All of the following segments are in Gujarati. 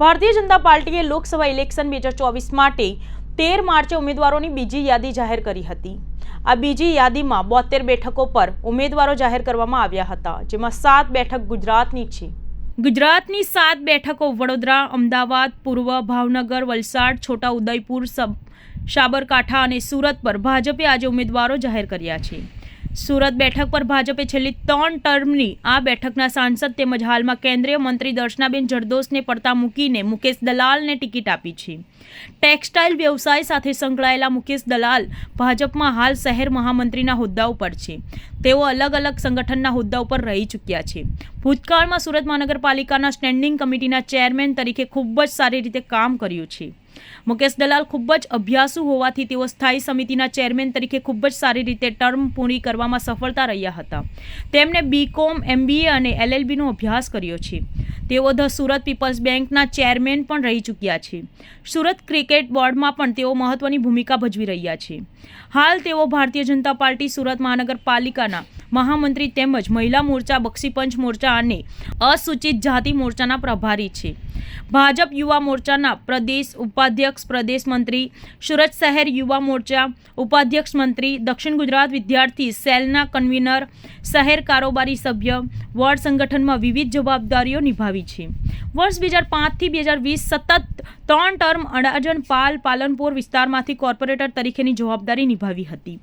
ભારતીય જનતા પાર્ટીએ લોકસભા ઇલેક્શન બે હજાર ચોવીસ માટે તેર માર્ચે ઉમેદવારોની બીજી યાદી જાહેર કરી હતી. આ બીજી યાદીમાં બોતેર બેઠકો પર ઉમેદવારો જાહેર કરવામાં આવ્યા હતા, જેમાં સાત બેઠક ગુજરાતની છે. ગુજરાતની સાત બેઠકો વડોદરા, અમદાવાદ, પૂર્વ ભાવનગર, વલસાડ છોટા ઉદયપુર સબ, સાબરકાંઠા અને સુરત પર ભાજપે આજે ઉમેદવારો જાહેર કર્યા છે. સુરત બેઠક પર ભાજપે છેલ્લી ત્રણ ટર્મની આ બેઠકના સાંસદ તેમજ હાલમાં કેન્દ્રીય મંત્રી દર્શનાબેન જરદોશને પડતા મૂકીને મુકેશ દલાલને ટિકિટ આપી છે. ટેક્સટાઇલ વ્યવસાય સાથે સંકળાયેલા મુકેશ દલાલ ભાજપમાં હાલ શહેર મહામંત્રીના હોદ્દા ઉપર છે. તેઓ અલગ અલગ સંગઠનના હોદ્દા ઉપર રહી ચૂક્યા છે. ભૂતકાળમાં સુરત મહાનગરપાલિકાના સ્ટેન્ડિંગ કમિટીના ચેરમેન તરીકે ખૂબ જ સારી રીતે કામ કર્યું છે. મુકેશ દલાલ ખૂબ જ અભ્યાસુ હોવાથી તેઓ સ્થાયી સમિતિના ચેરમેન તરીકે ખૂબ જ સારી રીતે ટર્મ પૂરી કરવામાં સફળતા રહ્યા હતા. તેમણે બીકોમ એમબીએ અને એલએલબીનો અભ્યાસ કર્યો છે. તેઓ ધ સુરત પીપલ્સ બેંકના ચેરમેન પણ રહી ચૂક્યા છે. સુરત ક્રિકેટ બોર્ડમાં પણ તેઓ મહત્વની ભૂમિકા ભજવી રહ્યા છે. હાલ તેઓ ભારતીય જનતા પાર્ટી સુરત મહાનગરપાલિકાના મહામંત્રી તેમજ મહિલા મોરચા બક્ષીપંચ મોરચા અને અસૂચિત જાતિ મોરચાના પ્રભારી છે. ભાજપ યુવા મોરચાના પ્રદેશ ઉપાધ્યક્ષ, પ્રદેશ મંત્રી, સુરત શહેર યુવા મોરચા ઉપાધ્યક્ષ મંત્રી, દક્ષિણ ગુજરાત વિદ્યાર્થી સેલના કન્વીનર, શહેર કારોબારી સભ્ય, વોર્ડ સંગઠનમાં વિવિધ જવાબદારીઓ નિભાવી છે. વર્ષ બે હજાર પાંચથી બે હજાર વીસ સતત ત્રણ ટર્મ અડાજણ પાલ પાલનપુર વિસ્તારમાંથી કોર્પોરેટર તરીકેની જવાબદારી નિભાવી હતી.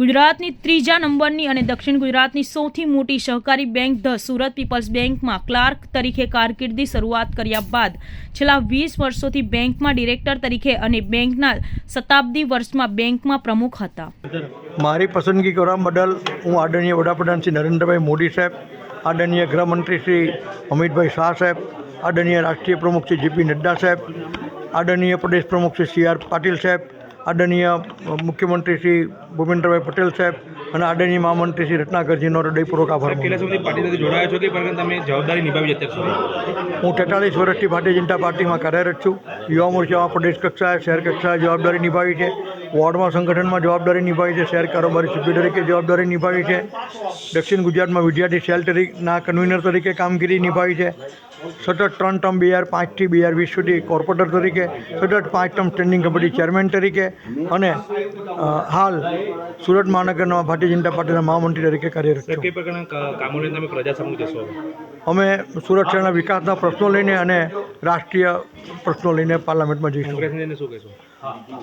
ગુજરાતની ત્રીજા નંબરની અને દક્ષિણ ગુજરાતની સૌથી મોટી સહકારી બેંક ધ સુરત પીપલ્સ બેંકમાં ક્લાર્ક તરીકે કારકિર્દી શરૂઆત કર્યા બાદ છેલ્લા વીસ વર્ષોથી બેંકમાં ડિરેક્ટર તરીકે અને બેંકના શતાબ્દી વર્ષમાં બેંકમાં પ્રમુખ હતા. મારી પસંદગી કરવા બદલ હું આદરણીય વડાપ્રધાન શ્રી નરેન્દ્રભાઈ મોદી સાહેબ, આદરણીય ગૃહમંત્રી શ્રી અમિતભાઈ શાહ સાહેબ આદરણીય રાષ્ટ્રીય પ્રમુખ શ્રી જેપી નડ્ડા સાહેબ, આદરણીય પ્રદેશ પ્રમુખ શ્રી સી આર પાટીલ સાહેબ આદરણીય મુખ્યમંત્રી શ્રી ભૂપેન્દ્રભાઈ પટેલ સાહેબ અને આદરણીય મહામંત્રી શ્રી રત્નાકરજીનો હૃદયપૂર્વક આભાર કેટલા છું. પાર્ટી સાથે જોડાયા છો કે પરંતુ તમે જવાબદારી નિભાવી અત્યાર સુધી? હું તેતાલીસ વર્ષથી ભારતીય જનતા પાર્ટીમાં કાર્યરત છું. યુવા મોરચામાં પ્રદેશ કક્ષાએ શહેર કક્ષાએ જવાબદારી નિભાવી છે. વોર્ડમાં સંગઠનમાં જવાબદારી નિભાવી છે. શહેર કારોબારી સભ્ય તરીકે જવાબદારી નિભાવી છે. દક્ષિણ ગુજરાતમાં વિદ્યાર્થી સેલ તરીકેના કન્વીનર તરીકે કામગીરી નિભાવી છે. સતત ત્રણ ટર્મ બે હજાર પાંચથી બે હજાર વીસ સુધી કોર્પોરેટર તરીકે સતત પાંચ ટર્મ સ્ટેન્ડિંગ કમિટી ચેરમેન તરીકે અને હાલ સુરત મહાનગરના ભારતીય જનતા પાર્ટીના મહામંત્રી તરીકે કાર્યરત છું. અમે સુરત શહેરના વિકાસના પ્રશ્નો લઈને અને રાષ્ટ્રીય પ્રશ્નો લઈને પાર્લામેન્ટમાં જઈશું.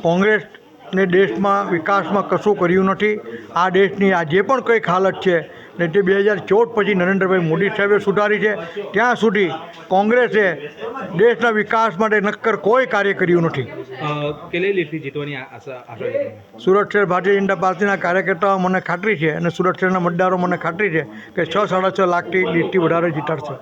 કોંગ્રેસને દેશમાં વિકાસમાં કશું કર્યું નથી. આ દેશની આ જે પણ કંઈક હાલત છે ને તે બે હજાર ચૌદ પછી નરેન્દ્રભાઈ મોદી સાહેબે સુધારી છે. ત્યાં સુધી કોંગ્રેસે દેશના વિકાસ માટે નક્કર કોઈ કાર્ય કર્યું નથી? સુરત શહેર ભારતીય જનતા પાર્ટીના કાર્યકર્તાઓ મને ખાતરી છે અને સુરત શહેરના મતદારો મને ખાતરી છે કે છ સાડા છ લાખથી લીડથી વધારે જીતાડશે.